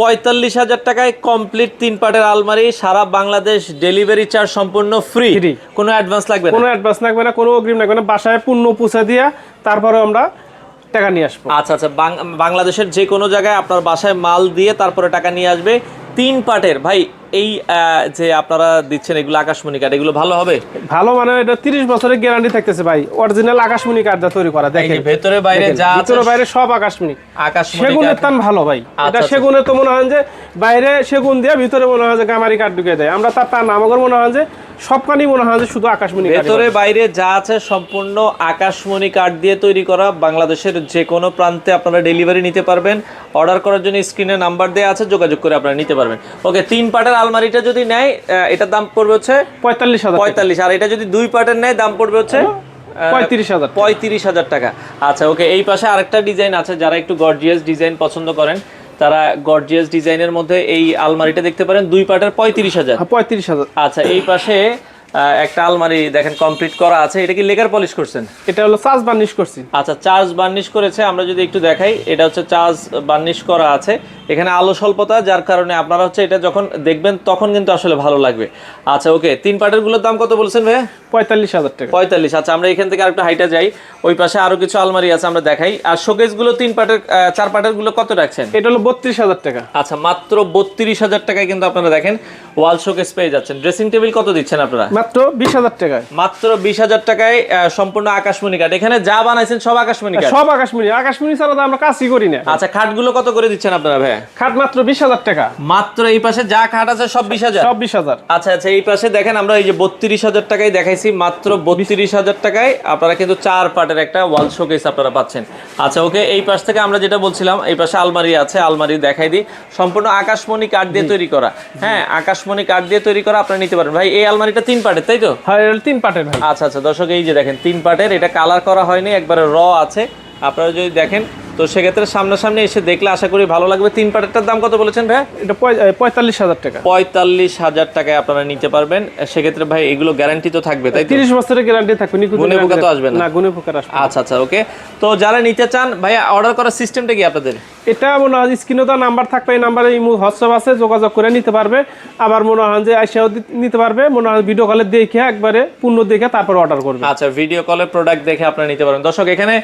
পঁয়তাল্লিশ হাজার টাকায় কমপ্লিট তিন পাটের আলমারি সারা বাংলাদেশ ডেলিভারি চার্জ সম্পূর্ণ ফ্রি। কোনো অ্যাডভান্স লাগবে না। কোনো অ্যাডভান্স লাগবে না কোনো অগ্রিম লাগবে না। বাসায় পূর্ণ পুষা দিয়ে তারপরে আমরা টাকা নিয়ে আসব। আচ্ছা আচ্ছা। বাংলাদেশের যে কোনো জায়গায় আপনার বাসায় মাল দিয়ে তারপরে টাকা নিয়ে আসবে। তিন পাটের। ভাই এই যে আপনারা দিচ্ছেন এগুলো আকাশমণি কাঠ এগুলো ভালো হবে? ভালো মানে এটা তিরিশ বছরের গ্যারান্টি থাকতেছে ভাই। অরিজিনাল আকাশমণি কার্ড তৈরি করা দেখেন। ভেতরে বাইরে যা ভেতরে বাইরে সব আকাশমণি। আকাশমণি সেগুনের তান ভালো ভাই। আচ্ছা, এটা আচ্ছা। সেগুনে তো মনে হয় যে বাইরে সেগুন দিয়ে ভিতরে মনে হয় যে গামারি কাঠ ঢুকে দেয়। আমরা তার টান আমাদের মনে হয় যে সবখানি মনে হয় যে শুধু আকাশমণি ভেতরে বাইরে যা আছে সম্পূর্ণ আকাশমণি কাঠ দিয়ে তৈরি করা। বাংলাদেশের যে কোনো প্রান্তে আপনারা ডেলিভারি নিতে পারবেন। অর্ডার করার জন্য স্ক্রিনে নাম্বার দেওয়া আছে যোগাযোগ করে আপনারা নিতে পারবেন। ওকে তিন পাটের আলমারিটা যদি নেয় এটার দাম পড়বে হচ্ছে পঁয়তাল্লিশ হাজার। পঁয়তাল্লিশ আর এটা যদি দুই পাটের নেয় দাম পড়বে হচ্ছে পঁয়ত্রিশ হাজার টাকা। আচ্ছা ওকে এই পাশে আরেকটা ডিজাইন আছে যারা একটু গর্জিয়াস ডিজাইন পছন্দ করেন তারা গর্জিয়াস ডিজাইনের মধ্যে এই আলমারিটা দেখতে পারেন দুই পাটের পঁয়ত্রিশ হাজার। হ্যাঁ, পঁয়ত্রিশ হাজার। আচ্ছা এই পাশে একটা আলমারি দেখেন কমপ্লিট করা আছে। এটা কি লেকার পলিশ করছেন? এটা হলো চার্জ বার্নিশ করছি। আচ্ছা চার্জ বার্নিশ করেছে। আমরা যদি একটু দেখাই এটা হচ্ছে চার্জ বার্নিশ করা আছে। এখানে আলো স্বল্পতা যার কারণে আপনারা হচ্ছে এটা যখন দেখবেন তখন কিন্তু আসলে ভালো লাগবে। আচ্ছা ওকে তিন পাটেরগুলোর দাম কত বলছেন ভাই পঁয়তাল্লিশ হাজার টাকা। পঁয়তাল্লিশ আচ্ছা আমরা এখান থেকে আরেকটু হাইটা যাই। ওই পাশে আরও কিছু আলমারি আছে আমরা দেখাই। আর শোকেসগুলো তিন পাটের চার পাটেরগুলো কত রাখছেন? এটা হলো বত্রিশ হাজার টাকা। আচ্ছা মাত্র বত্রিশ হাজার টাকায় কিন্তু আপনারা দেখেন ওয়াল শোকেস পেয়ে যাচ্ছেন। ড্রেসিং টেবিল কত দিচ্ছেন আপনারা? মাত্র বিশ হাজার টাকায়। মাত্র বিশ হাজার টাকায় সম্পূর্ণ আকাশমণি কাঠ। এখানে যা বানাইছেন সব আকাশমণি কাঠ। সব আকাশমণি। আকাশমণি ছাড়া তো আমরা কাজই করি না। আচ্ছা খাটগুলো কত করে দিচ্ছেন আপনারা ভাই? খাট মাত্র বিশ হাজার টাকা। মাত্র এই পাশে যা খাট আছে সব বিশ হাজার? সব বিশ হাজার। আচ্ছা আচ্ছা এই পাশে দেখেন আমরা এই যে বত্রিশ হাজার টাকায় দেখাইছি মাত্র বত্রিশ হাজার টাকায়। আপনারা কিন্তু চার পাটের একটা ওয়াল শোকেস আপনারা পাচ্ছেন। আচ্ছা ওকে এই পাশ থেকে আমরা যেটা বলছিলাম এই পাশে আলমারি আছে আলমারি দেখাই দিই। সম্পূর্ণ আকাশমণি কাঠ দিয়ে তৈরি করা। হ্যাঁ আকাশমণি কাঠ দিয়ে তৈরি করা আপনারা নিতে পারেন। ভাই এই আলমারিটা তিন পাটের তাই তো? হ্যাঁ তিন পাটের ভাই। আচ্ছা আচ্ছা দর্শক এই যে দেখেন তিন পাটের এটা কালার করা হয়নি একবারে র আছে। আপনারা যদি দেখেন তো সেক্ষেত্রে সামনাসামনি এসে দেখলে আশা করি ভালো লাগবে। তিন পাটেরটার দাম কত বলেছেন ভাই এটা পঁয়তাল্লিশ হাজার টাকা। পঁয়তাল্লিশ হাজার টাকায় আপনারা নিতে পারবেন। সেক্ষেত্রে ভাই এগুলো গ্যারান্টি তো থাকবে তাই তিরিশ বছরের গ্যারান্টি থাকবে গুণে পোকা তো আসবে না? গুনে পোকার আসবে আচ্ছা আচ্ছা ওকে। তো যারা নিতে চান ভাইয়া অর্ডার করার সিস্টেমটা কি আপনাদের? এটা মনে হয় স্ক্রিনে তো নাম্বার থাকবে এই নাম্বারে হোয়াটসঅ্যাপ আছে যোগাযোগ করে নিতে পারবে। আবার মনে হয় যে আইসাও নিতে পারবে মনে হয় ভিডিও কলে দেখে একবারে পূর্ণ দেখে তারপর অর্ডার করবে। আচ্ছা ভিডিও কলে প্রোডাক্ট দেখে আপনারা নিতে পারেন দর্শক এখানে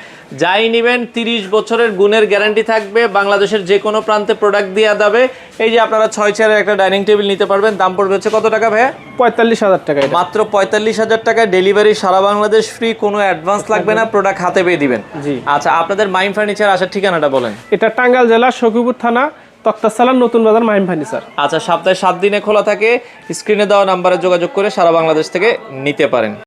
যাই নিবেন তিরিশ বছরের গুণের গ্যারান্টি থাকবে বাংলাদেশের যে কোনো প্রান্তে প্রোডাক্ট দেওয়া যাবে। এই যে আপনারা ছয় চেয়ারের একটা ডাইনিং টেবিল নিতে পারবেন দাম পড়বে হচ্ছে কত টাকা ভাইয়া? পঁয়তাল্লিশ হাজার টাকা মাত্র পঁয়তাল্লিশ হাজার টাকায় ডেলিভারি সারা বাংলাদেশ ফ্রি কোনো অ্যাডভান্স লাগবে না প্রোডাক্ট হাতে পেয়ে দিবেন। জি। আচ্ছা আপনাদের মাইম ফার্নিচার আসার ঠিকানাটা বলেন। এটা টাঙ্গাইল জেলা সখীপুর থানা তক্তাসালাম নতুন বাজার মাহিম ফার্নিচার আচ্ছা সপ্তাহে সাত দিনে খোলা থাকে। স্ক্রিনে দেওয়া নাম্বারে যোগাযোগ করে সারা বাংলাদেশ থেকে নিতে পারেন।